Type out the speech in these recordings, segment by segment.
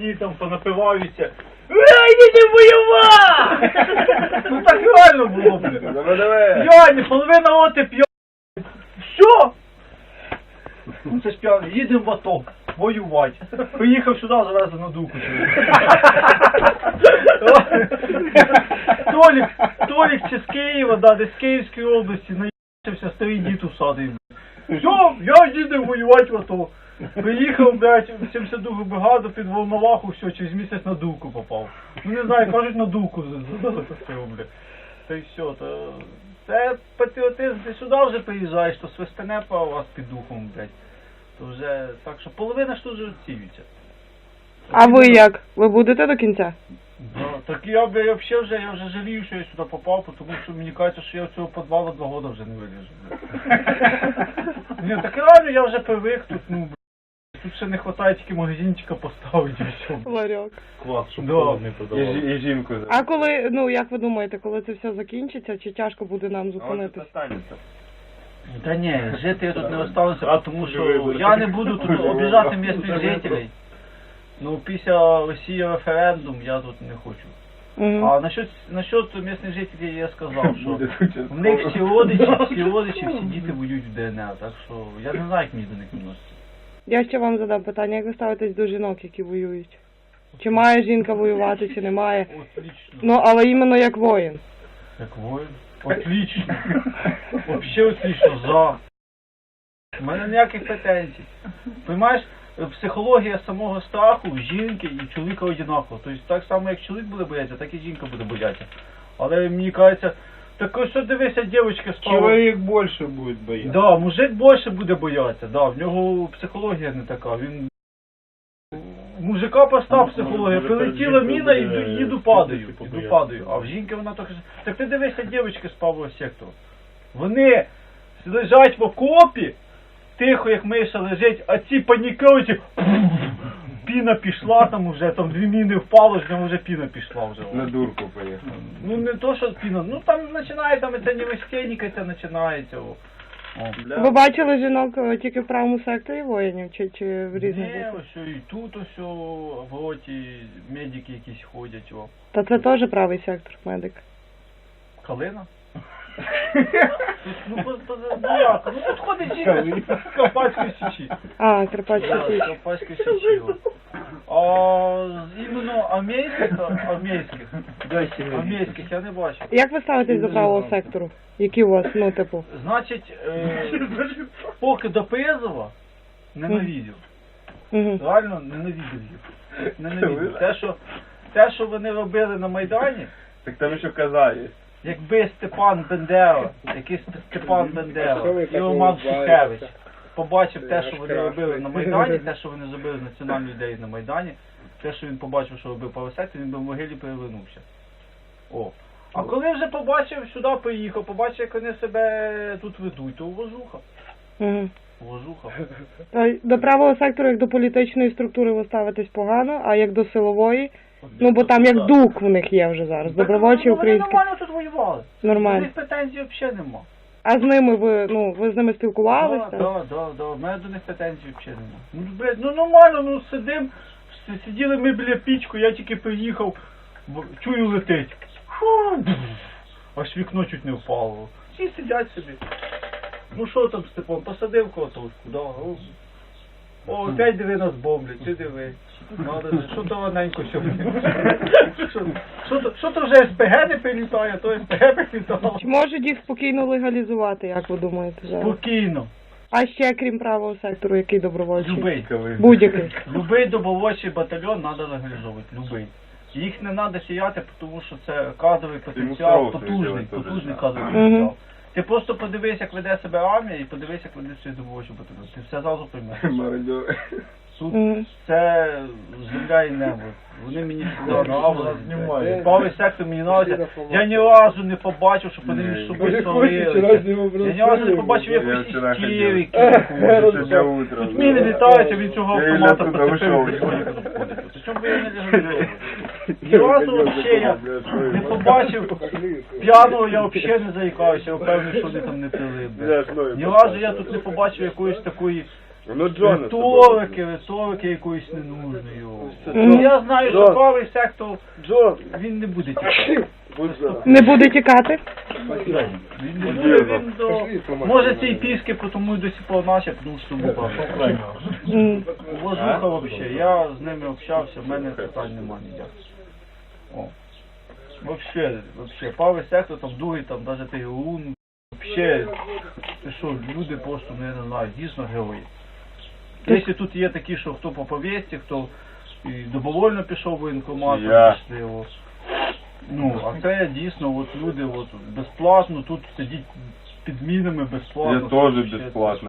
пісні там понапиваються. Ей, їдемо воювати! Ну так реально було, блін. Давай, давай. П'яні, половина оти п'яні. Що? Ну це ж п'яні, їдемо в АТО, воювати. Приїхав сюди, завезли на дуку. Толік, Толік чи з Києва, да, десь з Київської області, наївся старий дід усадив. Все, я їду воювати в АТО. Приїхав, блядь, в 72 бригаду під Волноваху, все, через місяць на дулку попав. Ну не знаю, кажуть на дулку запустив, блядь. Та й все, то це патріотизм, ти сюди вже приїжджаєш, то свистене по вас під духом, блядь. То вже так що половина ж тут вже відсіюється. А ви як? Ви будете до кінця? Да, так я б я взагалі вже я вже жалію, що я сюди попав, тому що мені кажеться, що я в цього підвалу два роки вже не виліжу. Ні, так реально я вже привик тут, ну. Тут ще не вистачає тільки магазинчика поставити. Ларьок. Клас, щоб Да. холодний продавав. І, жі- і жінку. А коли, ну як ви думаєте, коли це все закінчиться, чи тяжко буде нам зупинитись? останеться. Та ні, жити я тут не остануся, а тому що я не буду тут обіжати місцевих жителів. Ну, після Росії референдум я тут не хочу. Мгм. А насчет, насчет місцевих жителів я сказав, що в них всі родичі, всі родичі, всі діти воюють в ДНР, так що я не знаю, як мені до них відноситься. Я ще вам задам питання, як ви ставитесь до жінок, які воюють? Чи має жінка воювати, чи не має? Отлично. Ну, але іменно як воїн. Як воїн? Отлично. Вообще отлично, за. У мене ніяких претензій. Понимаєш, психологія самого страху жінки і чоловіка одинакова. Тобто так само, як чоловік буде боятися, так і жінка буде боятися. Але мені кажеться, так ось що дивися, дівчинка спала. Чоловік більше буде боятися. Да, мужик більше буде боятися, да, в нього психологія не така. Він мужика проста психологія, може, прилетіла міна і йду, їду падаю, спокійно іду боятися. падаю. А в жінки вона трохи. Так ти дивися, дівчатки з сектору. Вони лежать в окопі, тихо, як миша лежить, а ці панікують. і Піна пішла там уже, там дві міни впало, нього вже піна пішла вже. На дурку поїхав. Ну не то, що піна, ну там починає, там це не вискейника, це починається. о. Ви бачили жінок е, тільки в правому секторі воїнів, чи, чи в різних? Ні, ось і тут ось в роті медики якісь ходять, о. Та це теж правий сектор, медик. Калина? Ну, по- по- ну ну тут ходить жінка з Карпатської січі. А, Карпатська Да, з Січ. Карпатської січі. А з іменно армійських, армійських, армійських я не бачив. Як ви ставитесь до правого сектору? Які у вас, ну, типу? Значить, е, поки до Призова ненавидів. Реально ненавидів їх. Ненавидів. Те, що, те, що вони робили на Майдані, Так там ще коза. Якби Степан Бендера, якийсь Степан Бендера і Роман Шухевич побачив те, що вони робили на Майдані, те, що вони зробили з національної ідеї на Майдані, те, що він побачив, що робив Павесек, він би в могилі перевернувся. О. А коли вже побачив, сюди приїхав, побачив, як вони себе тут ведуть, то вожуха. Угу. Вожуха. До правого сектору, як до політичної структури ви ставитесь погано, а як до силової, ну бо там як дух в них є вже зараз, добровольчі ну, українські. Вони нормально тут воювали. Нормально. них претензій взагалі нема. А з ними ви, ну, ви з ними спілкувалися? да, да, да. У мене до них претензій взагалі нема. Ну, блядь, ну нормально, ну сидим, сиділи ми біля пічку, я тільки приїхав, чую летить. Фу, Аж вікно чуть не впало. Всі сидять собі. Ну що там, Степан, посадив котовку, да. О, опять диви нас бомблять, ти диви. Що то раненько сьогодні. Що- Що то- Що то вже СПГ не прилітає, то СПГ прилітало. Чи можуть їх спокійно легалізувати, як ви думаєте зараз? Спокійно. А ще крім правого сектору, який добровольчий? Любий. Будь-який. Любий добровольчий батальйон треба легалізовувати. Любий. Їх не треба сіяти, тому що це кадровий потенціал, потужний, зробити потужний кадровий Мгм. Ти просто подивись, як веде себе армія, і подивись, як веде свій добровольчий батальйон. Ти все зразу приймеш. Мародьори. Тут це земля і небо. Вони мені нравились. знімають. Правий сектор мені нравиться. Я ні разу не побачив, щоб вони між собою сварилися. Я ні разу не побачив Я якоїсь вчора істерики. Тут міни літають, а від цього автомата вийшов. і заходить. Причому я не лежу. Ні разу вообще я не побачив п'яного, я взагалі не заїкаюся, я впевнений, що вони там не пили. Ні разу я тут не побачив якоїсь такої Ну, Джона. риторики, риторики якоїсь ненужної. Мгм. Я знаю, що правий сектор, Джон, він не буде тікати. будь. Не буде тікати? Він не буде, він до... Може ці піски потому і до сих пор наші, тому що тому М. Воздуха вообще, я з ними общався, в мене питань немає ніяких. О. Вообще, вообще, правий сектор, там другий, там даже ТГУ, ну, вообще, ти що, люди просто, ну, не знаю, дійсно герої. Якщо тут є такі, що хто по повісті, хто і добровольно пішов в воєнкомат, Я. пішли, о. ну, а це дійсно, от люди, от, безплатно, тут сидіть під мінами безплатно. Я вообще- бесплатно.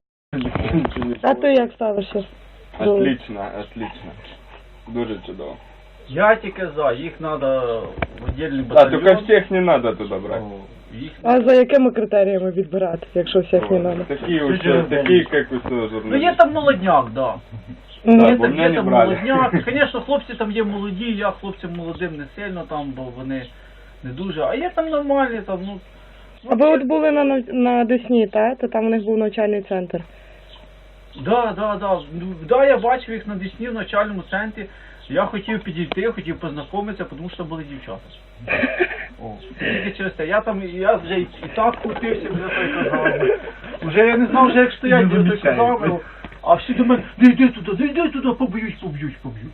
А ти як ставишся? Отлично, отлично. Дуже чудово. Я тільки за, їх треба в отдельний А, батальйон. только всех не надо туда брать. О, їх... А за якими критеріями відбирати, якщо всіх не надо? Такие уже, такие, как вы Ну є там молодняк, да. Так, Є бо там, мене є не там брали. молодняк. Звісно, хлопці там є молоді, я хлопцям молодим не сильно там, бо вони не дуже. А є там нормальні, там, ну. А ви от були на, нав- на Десні, так? То там у них був навчальний центр. Да, да, да. Ну, да, я бачив їх на Десні в начальному центрі. Я хотів підійти, хотів познайомитися, тому що були дівчата. О, тільки через те. Я там, я вже і, і так крутився, вже той казав. Вже я не знав, вже як стоять, я той казав. А всі до мене, не йди туди, не йди туди, поб'ють, поб'ють, поб'ють.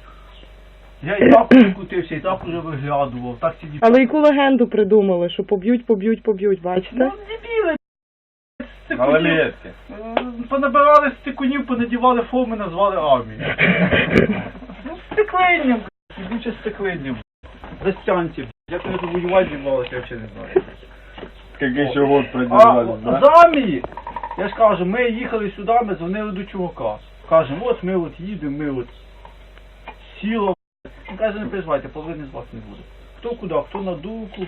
Я і так уже крутився, і так уже виглядував, так ці дівчата. Але яку легенду придумали, що поб'ють, поб'ють, поб'ють, бачите? Ну, дебіли, стикунів. Малолетки. Е, Понабирали стикунів, понадівали форми, назвали армією. Ну, стеклинням, ідуче стеклинням. Застянці. Як вони тут воювати зібралися, я взагалі не знаю. Как еще год А да? з армії, я ж кажу, ми їхали сюди, ми дзвонили до чувака. Кажемо, от ми от їдемо, ми от сіло. Він каже, не переживайте, половини з вас не буде. Хто куди, хто на дуку,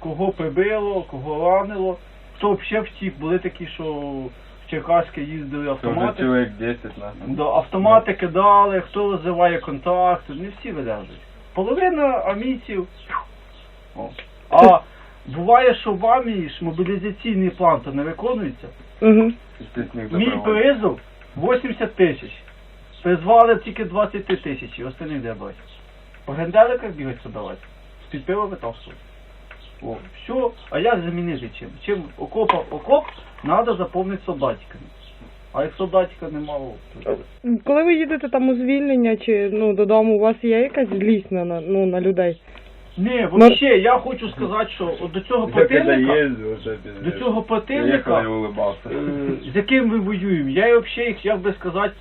кого прибило, кого ранило, хто взагалі втік, були такі, що Черкаське їздили автомати. человек 10 нас. Да, автомати кидали, хто розриває контакти, не всі видержують. Половина армійців. О. А буває, що в армії ж мобілізаційний план то не виконується. Угу. Мій призов 80 тисяч. Призвали тільки 20 тисяч, і остальних де брати. По генделиках бігать собирати. З-під пива витавсують. О, все. А як замінити чим? Чим окопа, окоп треба заповнити солдатиками. А як солдатика немає, то... Коли ви їдете там у звільнення чи ну додому, у вас є якась злість на, на- ну, на людей? Ні, вообще, я хочу сказати, що от до цього Я когда противника, ездил, уже пиздец. до цього Я ехал противника, улыбался. е, з яким ми воюємо, я і взагалі їх, як би сказати,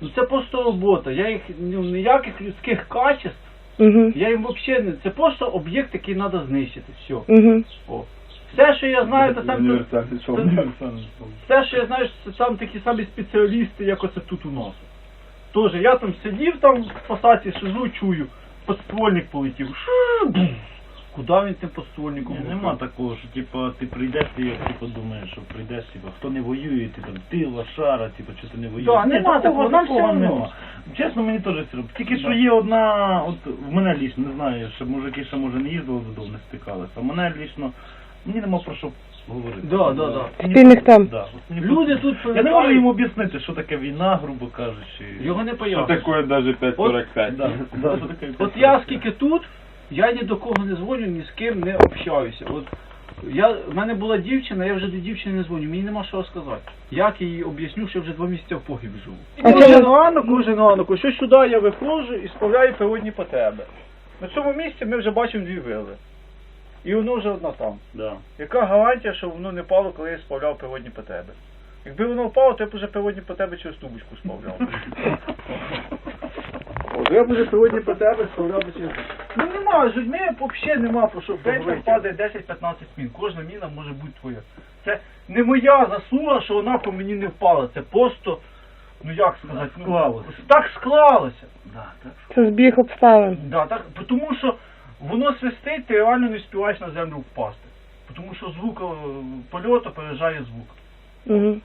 ну це просто робота. Я їх ну, ніяких людських качеств, Угу. я їм взагалі не. Це просто об'єкт, який треба знищити. Все. Угу. О. Все, що я знаю, це там все, що я знаю, це там такі самі спеціалісти, як оце тут у нас. Тоже я там сидів там в посадці, сижу, чую, подствольник полетів. Шу, бум. Куди він тим подствольником? Ні, нема такого, що типу, ти прийдеш, ти як типу, думаєш, що прийдеш, типу, хто не воює, ти там ти лошара, типу, що ти не воюєш. Да, Ні, нема такого, нам все одно. нема. Чесно, мені теж все одно. Тільки що є одна, от в мене лічно, не знаю, що мужики ще може не їздили додому, не стикалися. А мене лічно, мені нема про що говорити. Да, да, да. Спільних тем. Да, от мені Люди просто- тут Я не можу їм об'яснити, що таке війна, грубо кажучи. його не Что пояснюють. такое даже 5.45? Да, да, що таке От я скільки тут, я ні до кого не дзвоню, ні з ким не общаюся. От я, в мене була дівчина, я вже до дівчини не дзвоню, мені нема що сказати. Як їй об'ясню, що я вже два місяці в погрібі живу. А кожен ранок, кожен ранок, що сюди я виходжу і справляю природні потреби. На цьому місці ми вже бачимо дві вили. І воно вже одна там. Да. Яка гарантія, що воно не впало, коли я справляв природні потреби? Якби воно впало, то я б вже природні потреби через тубочку справляв. От я б вже природні потреби справляв би через... Ну нема, з людьми взагалі нема про що. Там падає 10-15 мін. Кожна міна може бути твоя. Це не моя заслуга, що вона по мені не впала. Це просто, ну як сказати, ну, Склалося. так склалося. Да, так. Це збіг обставин. Да, так, тому що воно свистить, ти реально не співаєш на землю впасти. Тому що звук е, польоту переїжджає звук. Угу.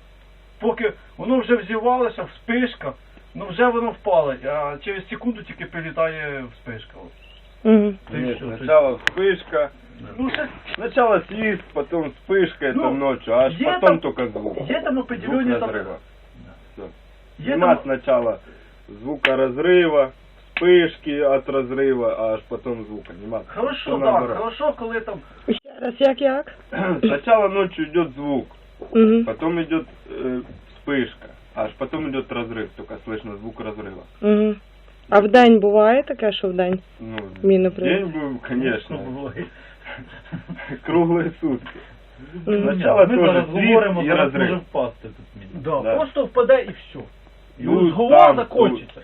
Поки воно вже взірвалося, вспишка, ну вже воно впало, а через секунду тільки прилітає вспишка. От. Угу. Та й Нет, всё, сначала вспышка, Ну, ще сначала свист, потом вспышка, это Ну, ночью, аж где потом там- только звук. Є там Звук определені там, разрыва. Всё. Є Снимать там- сначала звука разрыва, вспышки от разрыва, а аж потом звук, понимаешь? Хорошо, Всё так, наоборот. хорошо, коли там Ще раз, як як? Сначала ночью идет звук, Угу. потом идет э, вспышка, аж потом идет разрыв, только слышно звук разрыва. Угу. А в день буває таке, що в день? Ну, Міни день прилетить? был, конечно, Буває. круглые сутки. Мгм. Сначала Ми тоже зараз світ говоримо, і зараз може розрив. впасти тут міна. да, Да. просто впаде і все. І Ну, от голова там, закончиться.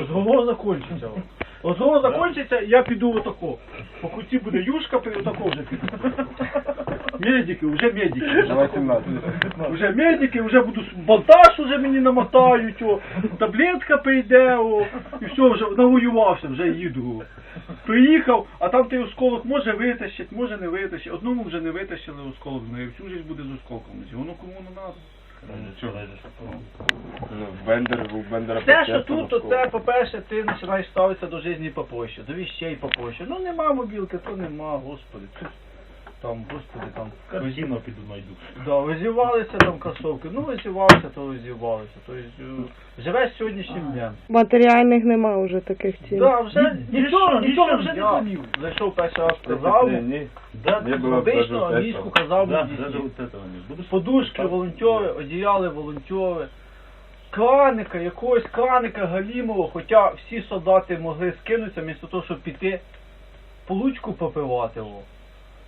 От голова закончиться. От голова закончиться, я піду отако. По куті буде юшка, і отако вже піду. Медики, вже медики. На тако. 18. вже медики, вже буду бандаж уже мені намотають, о, таблетка прийде, о, і все, вже навоювався, вже їду. Приїхав, а там той осколок може витащить, може не витащить. Одному вже не витащили осколок, ну і всю життя буде з осколком. Воно кому не треба. Ну, Бендер, у Бендера Те, що тут, то оце, по-перше, ти починаєш ставитися до житті попроще, до віщей попроще. Ну нема мобілки, то нема, господи. Тут, там, господи, там. Картину піду знайду. Да, визівалися там кросовки, ну визівалися, то визівалися. Тобто е, живеш сьогоднішнім днем. Матеріальних нема вже таких цін. Да, вже Ні- нічого, нічого, нічого нічого. вже не Я- замів. Зайшов перший раз сказав, Не, не, Да, не было обично даже англійську этого. казав Да, мені. даже вот этого не. Будеш Подушки, волонтери, одіяли волонтери. Краника, якогось краника галімого, хоча всі солдати могли скинутися, вмісто того, щоб піти получку попивати. О.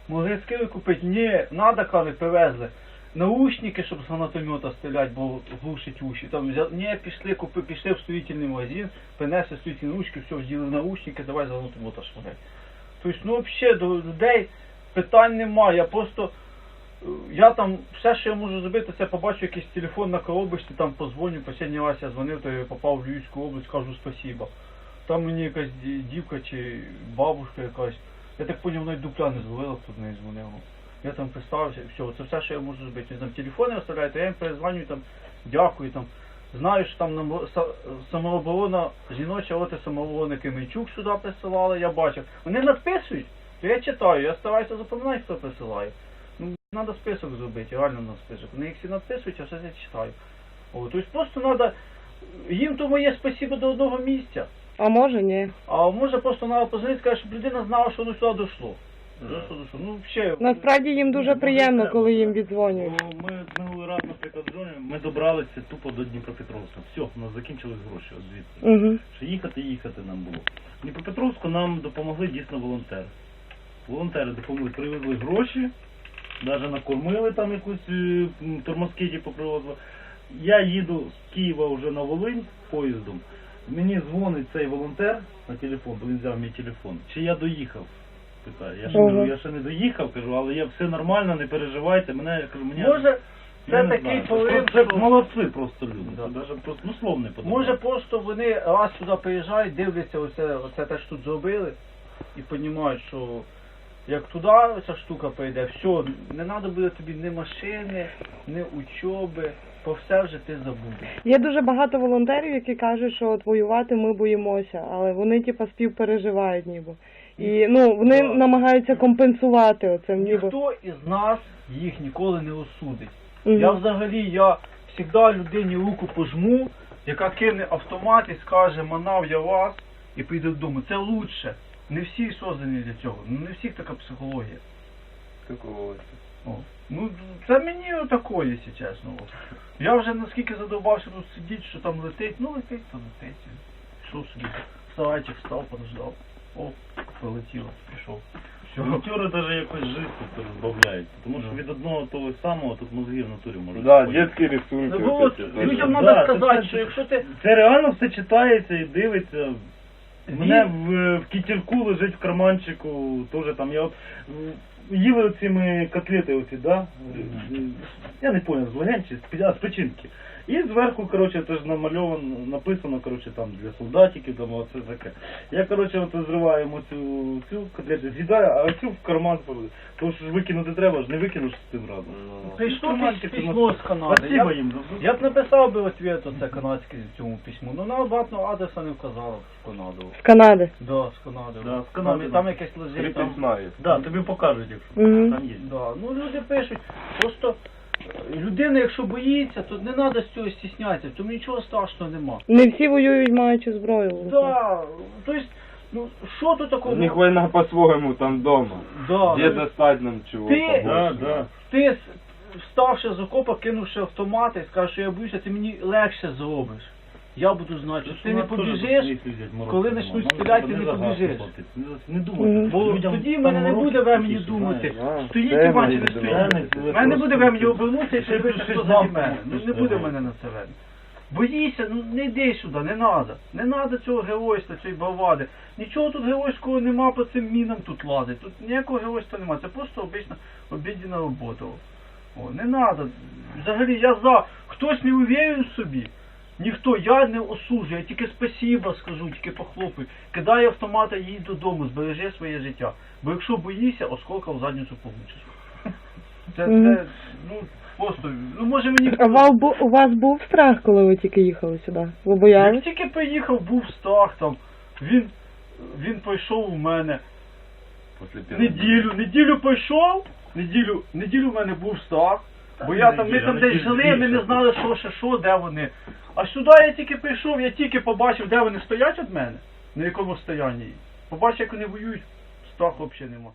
Могли скинути купити. Ні, надо краник привезли. Наушники, щоб з гранатомета стріляти, бо глушить уші. Там взя... Ні, пішли, купи, пішли в строїтельний магазин, принесли строїтельні ручки, все, вділи наушники, давай з гранатомета шмагай. Тобто, ну взагалі до людей питань немає. Я просто я там все, що я можу зробити, це побачу якийсь телефон на коробочці, там позвоню, последній раз я дзвонив, то я попав в Львівську область, кажу спасіба. Там мені якась дівка чи бабушка якась, я так поняв, навіть дупля не зловила, хто неї дзвонив. Я там представився, і все, це все, що я можу зробити. Вони там телефони оставляють, а я їм перезвоню, там, дякую, там, знаю, що там нам са- самооборона, жіноча оти самооборони Кименчук сюди присилали, я бачив. Вони надписують, я читаю, я стараюся запам'ятати, хто присилає. Ну, треба список зробити, реально на список. Вони їх всі надписують, а все я читаю. О, тобто просто треба, їм то моє спасибо до одного місця. А може ні. А може просто треба позвонити, сказати, щоб людина знала, що воно сюди дійшло. Ну, взагалі. Насправді їм дуже приємно, коли їм віддзвонюють. Бо Ми минулий раз, наприклад, з ми добралися тупо до Дніпропетровська. Все, у нас закінчились гроші от звідси. Угу. Що їхати, їхати нам було. В Дніпропетровську нам допомогли дійсно волонтери. Волонтери допомогли, привезли гроші, навіть накормили там якусь е, м, тормозки типу. Я їду з Києва вже на Волинь поїздом. Мені дзвонить цей волонтер на телефон, бо він взяв мій телефон. Чи я доїхав? Питає. Я ще, Ага. кажу, я ще не доїхав, кажу, але я все нормально, не переживайте. Мене я кажу, мені Може, я це не такий знаю. порив, Це молодці просто люди. Да. Це даже просто ну слов не подобається. Може просто вони раз сюди приїжджають, дивляться оце, оце те, що тут зробили, і розуміють, що як туди ця штука прийде, все, не треба буде тобі ні машини, ні учоби, про все вже ти забудеш. Є дуже багато волонтерів, які кажуть, що от воювати ми боїмося, але вони типа співпереживають ніби. І ну вони Да. намагаються компенсувати оце ніби. Ніхто із нас їх ніколи не осудить. Мгм. Я взагалі, я завжди людині руку пожму, яка кине автомат і скаже, манав я вас, і прийде додому. Це лучше. Не всі создані для цього, ну не всіх така психологія. Какого? О. Ну, це мені отако, якщо чесно. Я вже наскільки задовбався тут сидіти, що там летить, ну летить, то летить. Пішов собі, сарайчик встав, подождав. О, полетіло, пішов. Все. Волонтери даже якось життя розбавляють, тому що від одного того самого тут мозги в натурі можуть. Да, детские рисунки. Ну, от, людям треба сказати, що якщо ти Це реально все читається і дивиться. У мене в, в кітірку лежить в карманчику, теж там я от м, їли оці ми котлети оці, да? Я не понял, з легень чи з пі- а, з печінки. І зверху, коротше, теж намальовано, написано, коротше, там для солдатиків, там оце таке. Я, коротше, от зриваємо цю, цю котлету, з'їдаю, а цю в карман кладу. Тому що ж викинути треба, ж не викинеш з тим разом. Ну, прийшло Карманчик, піс- ну, письмо з Канади. Спасибо Я, їм. я б написав би ответ оце канадське цьому письму, ну на обратного адреса не вказала в Канаду. З Канади. Да, з Канади. Да, з Канади, Там, да. там якесь лежить, там письма. Да, тобі покажуть, якщо Мгм. там є. Да, ну люди пишуть, просто людина, якщо боїться, то не треба з цього стіснятися, тому нічого страшного нема. Не всі воюють, маючи зброю. Да, то есть, ну що тут такого? У них война по-своєму там дома. да, Где ну, достать нам чого? Ти. Да, да. ти с- вставши з окопа, кинувши автомати, скажеш, що я боюся, ти мені легше зробиш. Я буду знати, що ти не побіжиш, коли почнуть стріляти, ти не побіжиш. Не думай. Бо тоді в мене не буде времени думати, стоїть Іван чи стоїть. У мене не буде времени обернутися і Ти щось що за мене. Ну не буде в мене на це. Боїся, ну не йди сюди, не треба. Не треба цього геройства, цієї бавади. Нічого тут геройського нема по цим мінам тут лазить. Тут ніякого геройства нема. Це просто обична обідна робота. О, не треба. Взагалі я за. Хтось не уверен в собі. Ніхто, я не осуджую, я тільки спасіба скажу, тільки похлопаю. Кидай автомата, їдь додому, збережи своє життя. Бо якщо боїшся, осколка в задницю получиш. Це, це, ну, просто, ну може мені... А ва- бу- у вас був страх, коли ви тільки їхали сюди? Ви Як боялись? тільки приїхав, був страх там, він, він пройшов у мене После первого неділю, неділю пройшов, неділю, неділю в мене був страх, бо я там, ми там десь жили, ми не знали, що ще що, де вони. А сюди я тільки прийшов, я тільки побачив, де вони стоять від мене, на якому стоянні. Побачив, як вони воюють, страху взагалі нема.